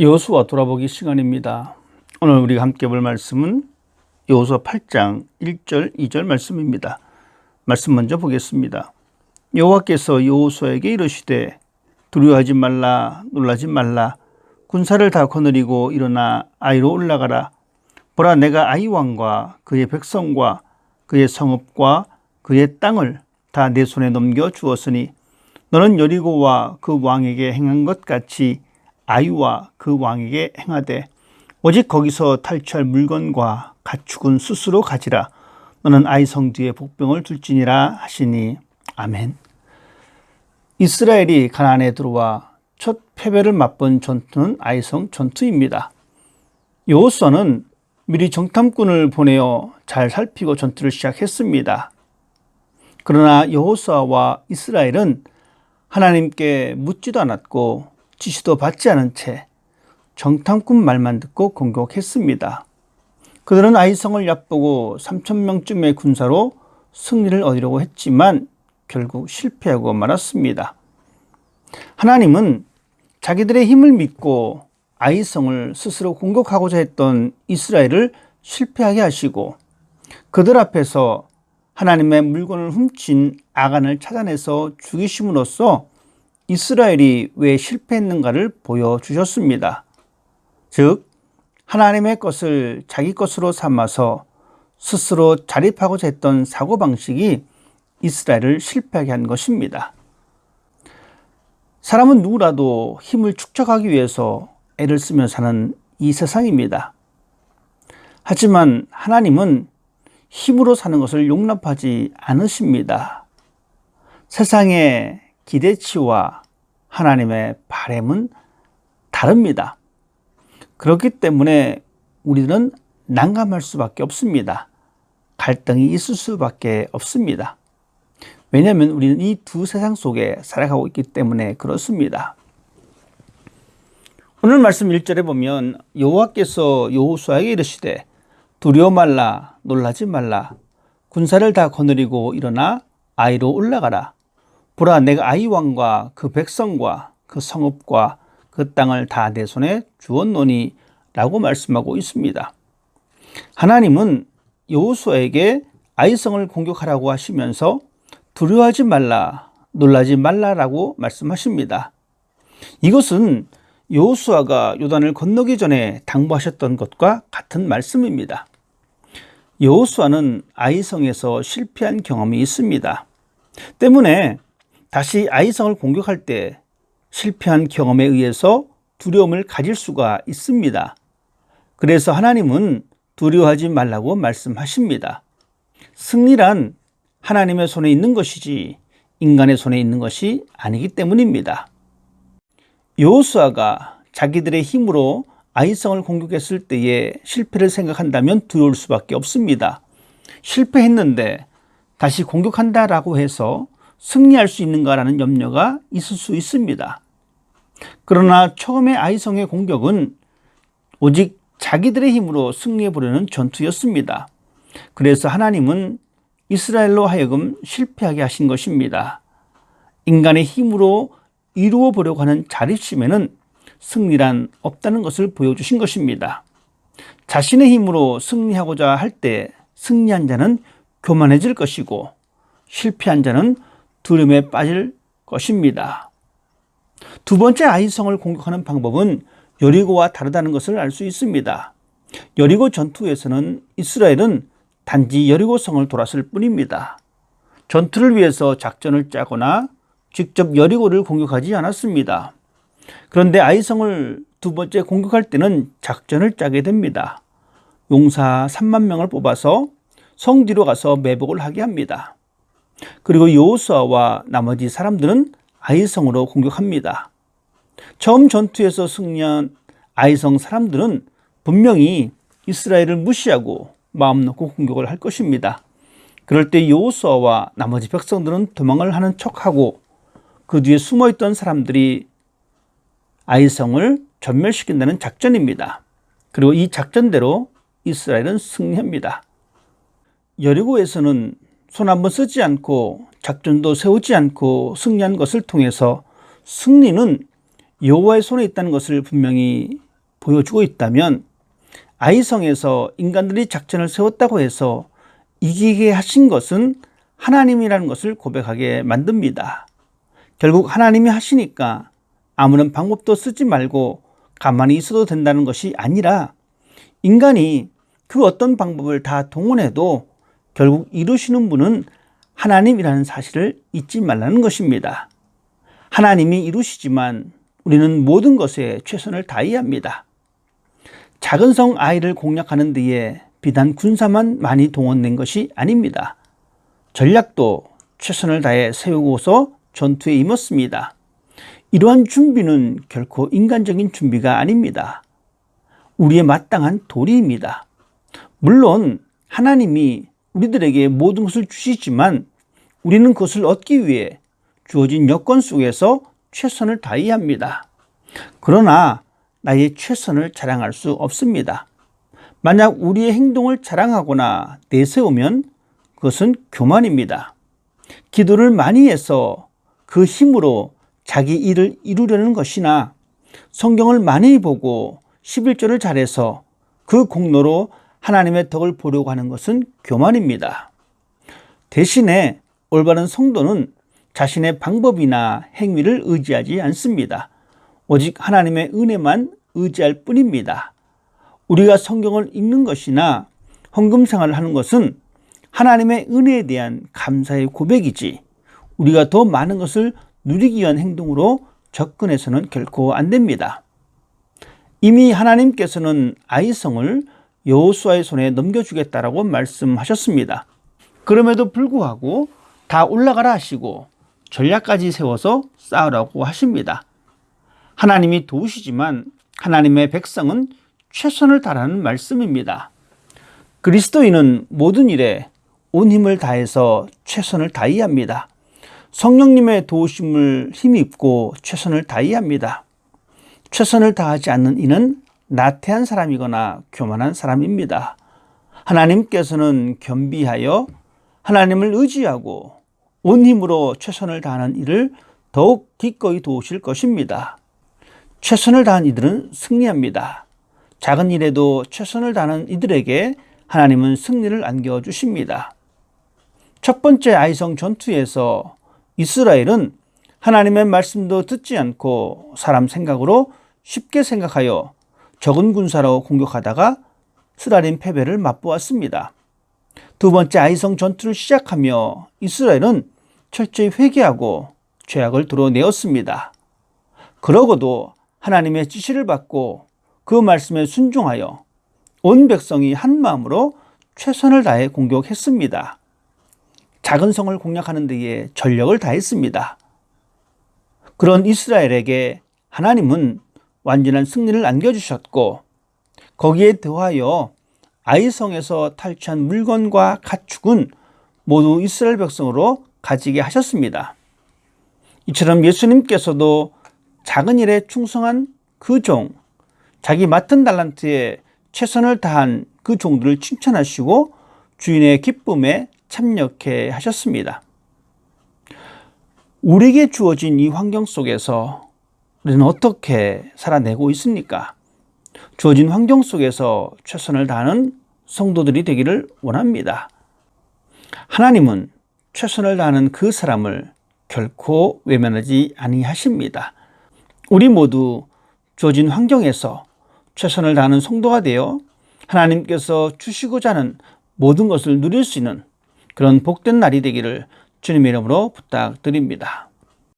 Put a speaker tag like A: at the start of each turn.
A: 여호수아 돌아보기 시간입니다. 오늘 우리가 함께 볼 말씀은 여호수아 8장 1절 2절 말씀입니다. 말씀 먼저 보겠습니다. 여호와께서 여호수아에게 이르시되 두려워하지 말라 놀라지 말라 군사를 다 거느리고 일어나 아이로 올라가라 보라 내가 아이 왕과 그의 백성과 그의 성읍과 그의 땅을 다 내 손에 넘겨 주었으니 너는 여리고와 그 왕에게 행한 것 같이 아이와 그 왕에게 행하되 오직 거기서 탈취할 물건과 가축은 스스로 가지라 너는 아이 성 뒤에 복병을 둘지니라 하시니 아멘. 이스라엘이 가나안에 들어와 첫 패배를 맛본 전투는 아이성 전투입니다. 여호수아는 미리 정탐꾼을 보내어 잘 살피고 전투를 시작했습니다. 그러나 여호수아와 이스라엘은 하나님께 묻지도 않았고 지시도 받지 않은 채 정탐꾼 말만 듣고 공격했습니다. 그들은 아이성을 얕보고 3천 명쯤의 군사로 승리를 얻으려고 했지만 결국 실패하고 말았습니다. 하나님은 자기들의 힘을 믿고 아이성을 스스로 공격하고자 했던 이스라엘을 실패하게 하시고 그들 앞에서 하나님의 물건을 훔친 아간을 찾아내서 죽이심으로써 이스라엘이 왜 실패했는가를 보여주셨습니다. 즉, 하나님의 것을 자기 것으로 삼아서 스스로 자립하고자 했던 사고방식이 이스라엘을 실패하게 한 것입니다. 사람은 누구라도 힘을 축적하기 위해서 애를 쓰며 사는 이 세상입니다. 하지만 하나님은 힘으로 사는 것을 용납하지 않으십니다. 세상의 기대치와 하나님의 바램은 다릅니다. 그렇기 때문에 우리는 난감할 수밖에 없습니다. 갈등이 있을 수밖에 없습니다. 왜냐하면 우리는 이 두 세상 속에 살아가고 있기 때문에 그렇습니다. 오늘 말씀 1절에 보면 여호와께서 여호수아에게 이르시되 두려워 말라 놀라지 말라 군사를 다 거느리고 일어나 아이로 올라가라 보라 내가 아이 왕과 그 백성과 그 성읍과 그 땅을 다 내 손에 주었노니 라고 말씀하고 있습니다. 하나님은 여호수아에게 아이성을 공격하라고 하시면서 두려워하지 말라, 놀라지 말라라고 말씀하십니다. 이것은 여호수아가 요단을 건너기 전에 당부하셨던 것과 같은 말씀입니다. 여호수아는 아이성에서 실패한 경험이 있습니다. 때문에 다시 아이성을 공격할 때 실패한 경험에 의해서 두려움을 가질 수가 있습니다. 그래서 하나님은 두려워하지 말라고 말씀하십니다. 승리란 하나님의 손에 있는 것이지 인간의 손에 있는 것이 아니기 때문입니다. 여호수아가 자기들의 힘으로 아이성을 공격했을 때의 실패를 생각한다면 두려울 수밖에 없습니다. 실패했는데 다시 공격한다라고 해서 승리할 수 있는가라는 염려가 있을 수 있습니다. 그러나 처음에 아이성의 공격은 오직 자기들의 힘으로 승리해 보려는 전투였습니다. 그래서 하나님은 이스라엘로 하여금 실패하게 하신 것입니다. 인간의 힘으로 이루어 보려고 하는 자립심에는 승리란 없다는 것을 보여주신 것입니다. 자신의 힘으로 승리하고자 할 때 승리한 자는 교만해질 것이고 실패한 자는 두려움에 빠질 것입니다. 두 번째 아이성을 공격하는 방법은 여리고와 다르다는 것을 알 수 있습니다. 여리고 전투에서는 이스라엘은 단지 여리고성을 돌았을 뿐입니다. 전투를 위해서 작전을 짜거나 직접 여리고를 공격하지 않았습니다. 그런데 아이성을 두 번째 공격할 때는 작전을 짜게 됩니다. 용사 3만 명을 뽑아서 성 뒤로 가서 매복을 하게 합니다. 그리고 여호수아와 나머지 사람들은 아이성으로 공격합니다. 처음 전투에서 승리한 아이성 사람들은 분명히 이스라엘을 무시하고 마음 놓고 공격을 할 것입니다. 그럴 때 여호수아와 나머지 백성들은 도망을 하는 척하고 그 뒤에 숨어 있던 사람들이 아이성을 전멸시킨다는 작전입니다. 그리고 이 작전대로 이스라엘은 승리합니다. 여리고에서는 손 한번 쓰지 않고 작전도 세우지 않고 승리한 것을 통해서 승리는 여호와의 손에 있다는 것을 분명히 보여주고 있다면 아이성에서 인간들이 작전을 세웠다고 해서 이기게 하신 것은 하나님이라는 것을 고백하게 만듭니다. 결국 하나님이 하시니까 아무런 방법도 쓰지 말고 가만히 있어도 된다는 것이 아니라 인간이 그 어떤 방법을 다 동원해도 결국 이루시는 분은 하나님이라는 사실을 잊지 말라는 것입니다. 하나님이 이루시지만 우리는 모든 것에 최선을 다해야 합니다. 작은 성 아이를 공략하는 데에 비단 군사만 많이 동원된 것이 아닙니다. 전략도 최선을 다해 세우고서 전투에 임했습니다. 이러한 준비는 결코 인간적인 준비가 아닙니다. 우리의 마땅한 도리입니다. 물론 하나님이 우리들에게 모든 것을 주시지만 우리는 그것을 얻기 위해 주어진 여건 속에서 최선을 다해야 합니다. 그러나 나의 최선을 자랑할 수 없습니다. 만약 우리의 행동을 자랑하거나 내세우면 그것은 교만입니다. 기도를 많이 해서 그 힘으로 자기 일을 이루려는 것이나 성경을 많이 보고 11조를 잘해서 그 공로로 하나님의 덕을 보려고 하는 것은 교만입니다. 대신에 올바른 성도는 자신의 방법이나 행위를 의지하지 않습니다. 오직 하나님의 은혜만 의지할 뿐입니다. 우리가 성경을 읽는 것이나 헌금 생활을 하는 것은 하나님의 은혜에 대한 감사의 고백이지 우리가 더 많은 것을 누리기 위한 행동으로 접근해서는 결코 안 됩니다. 이미 하나님께서는 아이성을 여호수아의 손에 넘겨주겠다라고 말씀하셨습니다. 그럼에도 불구하고 다 올라가라 하시고 전략까지 세워서 싸우라고 하십니다. 하나님이 도우시지만 하나님의 백성은 최선을 다하는 말씀입니다. 그리스도인은 모든 일에 온 힘을 다해서 최선을 다해야 합니다. 성령님의 도우심을 힘입고 최선을 다해야 합니다. 최선을 다하지 않는 이는 나태한 사람이거나 교만한 사람입니다. 하나님께서는 겸비하여 하나님을 의지하고 온 힘으로 최선을 다하는 이를 더욱 기꺼이 도우실 것입니다. 최선을 다한 이들은 승리합니다. 작은 일에도 최선을 다하는 이들에게 하나님은 승리를 안겨 주십니다. 첫 번째 아이성 전투에서 이스라엘은 하나님의 말씀도 듣지 않고 사람 생각으로 쉽게 생각하여 적은 군사로 공격하다가 스라린 패배를 맛보았습니다. 두 번째 아이성 전투를 시작하며 이스라엘은 철저히 회개하고 죄악을 드러내었습니다. 그러고도 하나님의 지시를 받고 그 말씀에 순종하여 온 백성이 한 마음으로 최선을 다해 공격했습니다. 작은 성을 공략하는 데에 전력을 다했습니다. 그런 이스라엘에게 하나님은 완전한 승리를 안겨주셨고 거기에 더하여 아이성에서 탈취한 물건과 가축은 모두 이스라엘 백성으로 가지게 하셨습니다. 이처럼 예수님께서도 작은 일에 충성한 그 종, 자기 맡은 달란트에 최선을 다한 그 종들을 칭찬하시고 주인의 기쁨에 참여케 하셨습니다. 우리에게 주어진 이 환경 속에서 우리는 어떻게 살아내고 있습니까? 주어진 환경 속에서 최선을 다하는 성도들이 되기를 원합니다. 하나님은 최선을 다하는 그 사람을 결코 외면하지 아니하십니다. 우리 모두 주어진 환경에서 최선을 다하는 성도가 되어 하나님께서 주시고자 하는 모든 것을 누릴 수 있는 그런 복된 날이 되기를 주님의 이름으로 부탁드립니다.